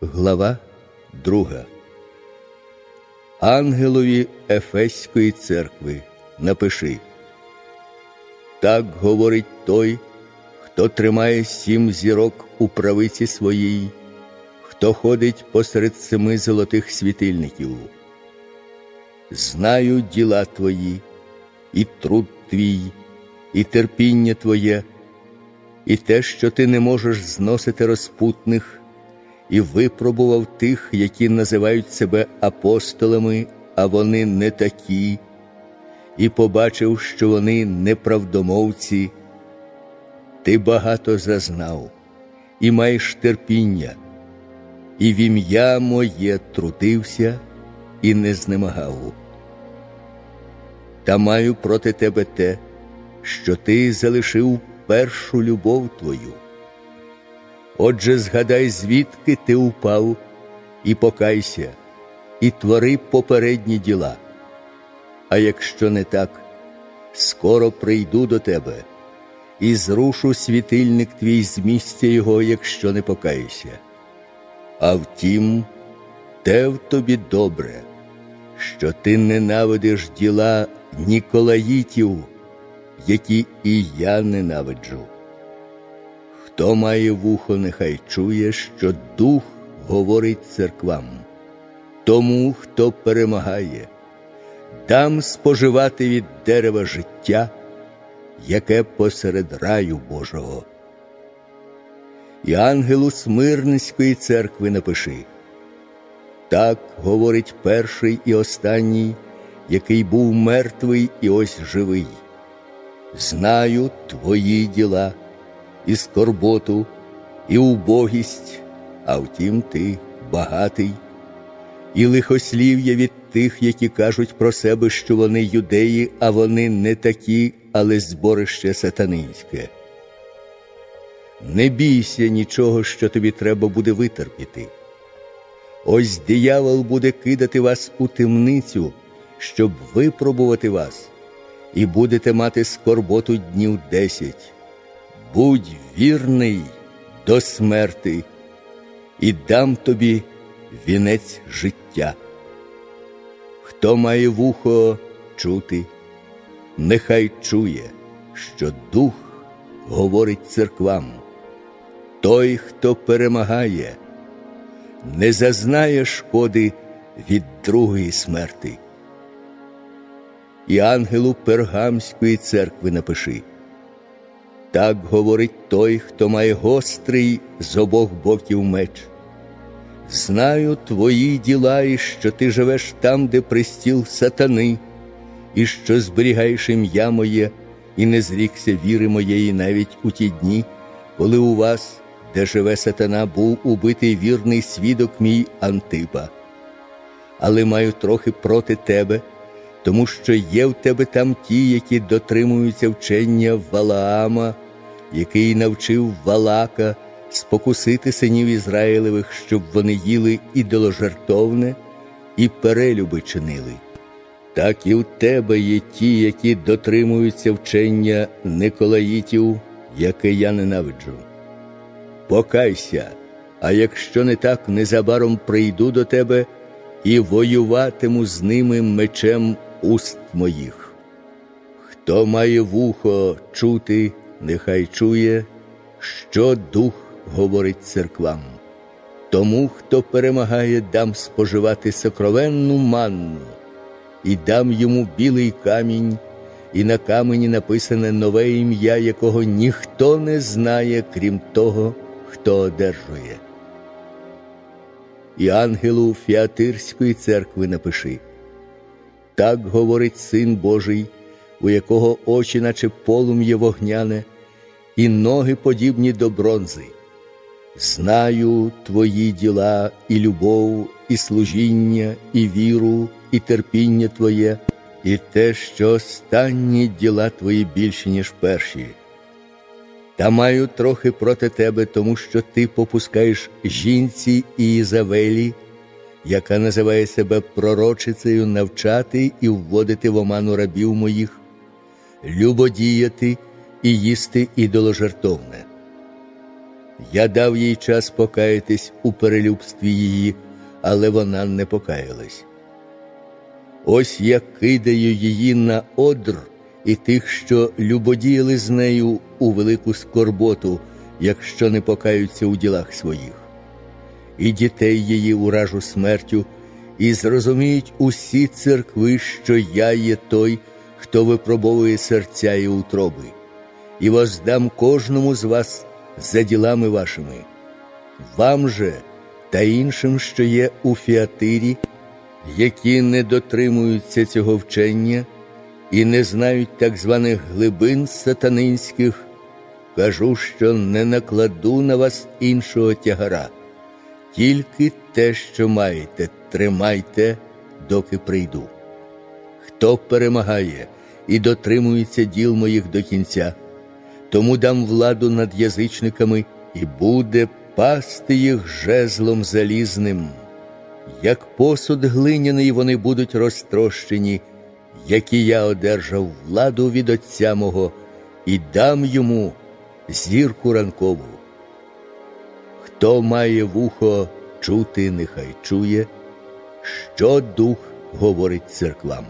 Глава 2. Ангелові Ефеської церкви напиши. Так говорить той, хто тримає сім зірок у правиці своїй, хто ходить посеред семи золотих світильників. Знаю діла твої, і труд твій, і терпіння твоє, і те, що ти не можеш зносити розпутних і випробував тих, які називають себе апостолами, а вони не такі, і побачив, що вони неправдомовці. Ти багато зазнав, і маєш терпіння, і в ім'я моє трудився і не знемагав. Та маю проти тебе те, що ти залишив першу любов твою. Отже, згадай, звідки ти упав, і покайся, і твори попередні діла. А якщо не так, скоро прийду до тебе і зрушу світильник твій з місця його, якщо не покаєшся. А втім, те в тобі добре, що ти ненавидиш діла Ніколаїтів, які і я ненавиджу. Хто має вухо, нехай чує, що дух говорить церквам. Тому, хто перемагає, дам споживати від дерева життя, яке посеред раю Божого. І ангелу Смирницької церкви напиши. Так говорить перший і останній, який був мертвий і ось живий. Знаю твої діла і скорботу, і убогість, а втім, ти багатий, і лихослів'я від тих, які кажуть про себе, що вони юдеї, а вони не такі, але зборище сатанинське. Не бійся нічого, що тобі треба буде витерпіти. Ось диявол буде кидати вас у темницю, щоб випробувати вас, і будете мати скорботу днів десять будь вірний до смерти, і дам тобі вінець життя. Хто має вухо чути, нехай чує, що дух говорить церквам. Той, хто перемагає, не зазнає шкоди від другої смерти. І ангелу Пергамської церкви напиши. Так говорить той, хто має гострий з обох боків меч. Знаю твої діла, і що ти живеш там, де пристіл сатани, і що зберігаєш ім'я моє, і не зрікся віри моєї навіть у ті дні, коли у вас, де живе сатана, був убитий вірний свідок мій Антипа. Але маю трохи проти тебе тому що є в тебе там ті, які дотримуються вчення Валаама, який навчив Валака спокусити синів Ізраїлевих, щоб вони їли ідоложертовне і перелюби чинили. Так і в тебе є ті, які дотримуються вчення Николаїтів, яке я ненавиджу. Покайся, а якщо не так, незабаром прийду до тебе і воюватиму з ними мечем уст моїх. Хто має вухо чути, нехай чує, що дух говорить церквам. Тому, хто перемагає, дам споживати сокровенну манну, і дам йому білий камінь, і на камені написане нове ім'я, якого ніхто не знає, крім того, хто одержує. І ангелу Фіатирської церкви напиши. Так говорить Син Божий, у якого очі, наче полум'є вогняне, і ноги подібні до бронзи. Знаю твої діла, і любов, і служіння, і віру, і терпіння Твоє, і те, що останні діла твої більші, ніж перші. Та маю трохи проти тебе, тому що ти попускаєш жінці і Ізавелі, яка називає себе пророчицею навчати і вводити в оману рабів моїх, любодіяти і їсти ідоложертовне. Я дав їй час покаятись у перелюбстві її, але вона не покаялась. Ось я кидаю її на одр і тих, що любодіяли з нею у велику скорботу, якщо не покаються у ділах своїх, і дітей її уражу смертю, і зрозуміють усі церкви, що я є той, хто випробовує серця і утроби, і воздам кожному з вас за ділами вашими. Вам же та іншим, що є у фіатирі, які не дотримуються цього вчення і не знають так званих глибин сатанинських, кажу, що не накладу на вас іншого тягара, тільки те, що маєте, тримайте, доки прийду. Хто перемагає і дотримується діл моїх до кінця, тому дам владу над язичниками і буде пасти їх жезлом залізним. Як посуд глиняний вони будуть розтрощені, які я одержав владу від Отця мого, і дам йому зірку ранкову. Хто має вухо чути, нехай чує, що дух говорить церквам.